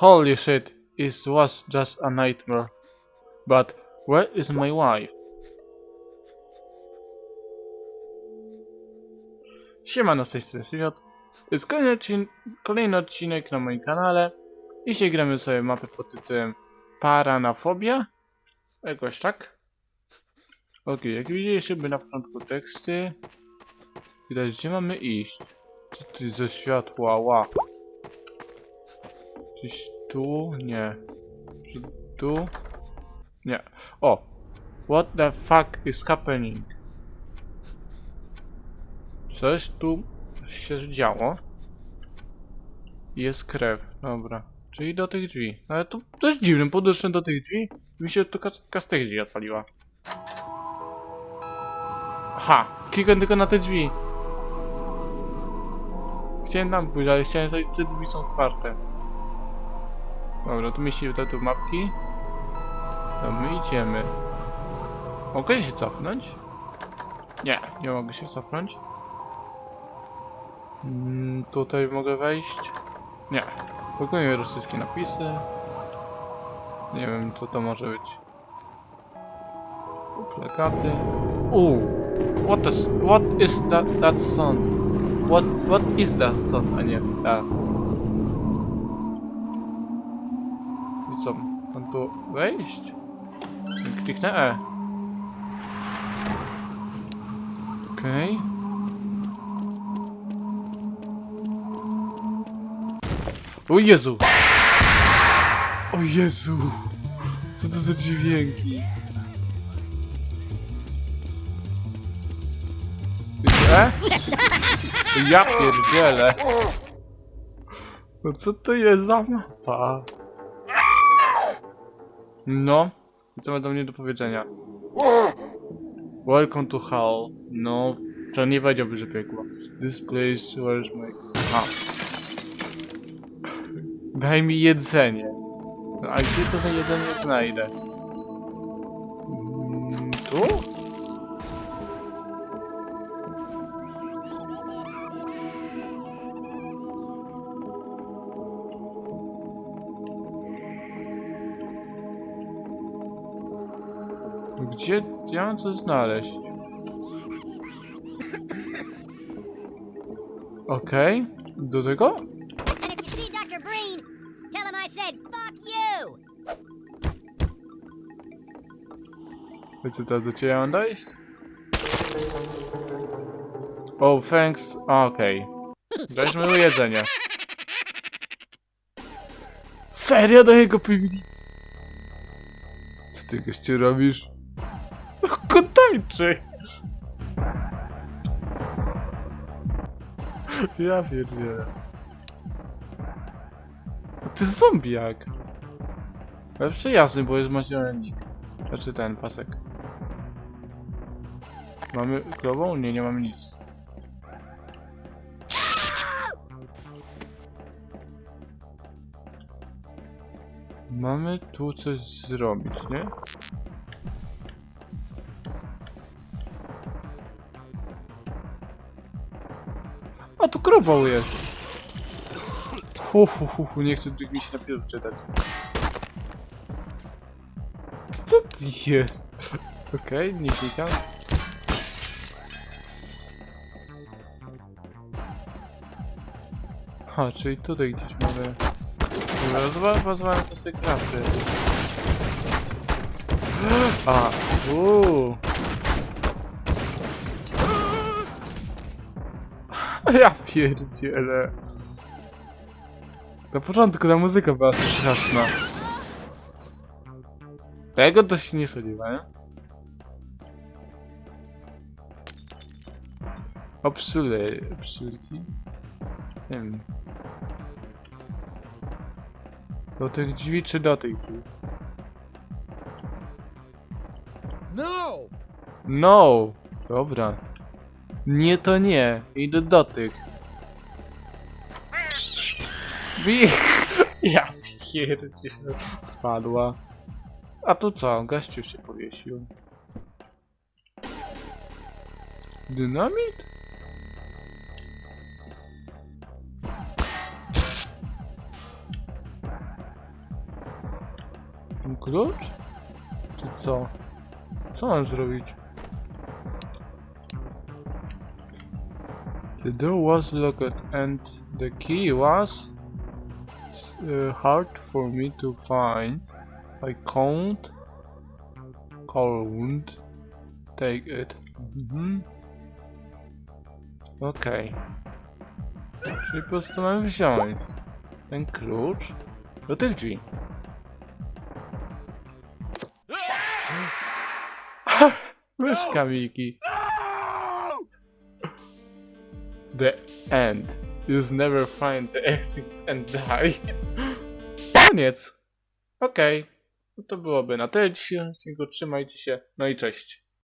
Holy shit, it was just a nightmare. But where is my wife? Siemano, z tej strony Syriot. To jest kolejny, kolejny odcinek na moim kanale. Dzisiaj gramy sobie mapę pod tytułem Paranafobia. Jakoś tak. Ok, jak widzieliście by na początku teksty. Widać, gdzie mamy iść. Co ty ze światła, ła. Gdzieś tu? Nie. Czy tu? Nie. O! What the fuck is happening? Coś tu się działo. Jest krew, dobra. Czyli do tych drzwi. Ale to dość dziwne, podeszłem do tych drzwi mi się tu kas z tych drzwi odpaliła. Aha, klikłem tylko na te drzwi. Chciałem tam pójść, ale chciałem sobie, te drzwi są otwarte. Dobra, tu mieścimy te tu mapki. To my idziemy. Mogę się cofnąć? Nie, nie mogę się cofnąć. Mm, tutaj mogę wejść? Nie. Pokójmy rosyjskie napisy. Nie wiem, co to może być. Plakaty. Uuu. What is, what is that, that sound? What, what is that sound? A nie, that. Co? Mam tu wejść? Kliknę E. Okej. O Jezu! O Jezu! Co to za dźwięki? Widzicie? Ja pierdzielę! No co to jest za mapa? No, co ma do mnie do powiedzenia? Welcome to hell. No, to nie powiedziałby, że piekło. This place, where's my... A. Daj mi jedzenie. No, a gdzie to za jedzenie znajdę? Gdzie ja mam znaleźć? Okej, do tego? I co teraz do ciebie mam dojść? Oh, thanks. Okej. Weźmy mu jedzenie. Serio do jego piwnicy? Co ty gościu robisz? Kotańczy! Ja pierdzielę. Ty zombiak! Ale przyjazny, bo jest maziorennik. Znaczy ten pasek. Mamy krową? Nie, nie mamy nic. Mamy tu coś zrobić, nie? A tu krowa jest! Hu, hu, hu, hu, nie chcę tu mi się napisów czytać. Co to jest? Okej, nie klikam. Ha, czyli tutaj gdzieś. Dobra, pozwalam to sobie krafty. A, uuu. Ja pierdzielę. Na początku ta muzyka była straszna. Tego to się nie spodziewałem. Obsule, obsulti? Nie wiem. Do tych drzwi czy do tych drzwi? No! No! Dobra. Nie to nie. Idę do tych. Wich! Ja pierdzielę. Spadła. A tu co? Gościu się powiesił. Dynamit? Klucz? Czy co? Co mam zrobić? The door was locked and the key was uh, hard for me to find. I can't, can't take it. Mhm. Okej. Czyli po prostu mam wziąć ten klucz do tych drzwi. Myszka Miki. The end. You never find the exit and die. Koniec. Okej. No to byłoby na tyle dzisiejszego. Trzymajcie się. No i cześć.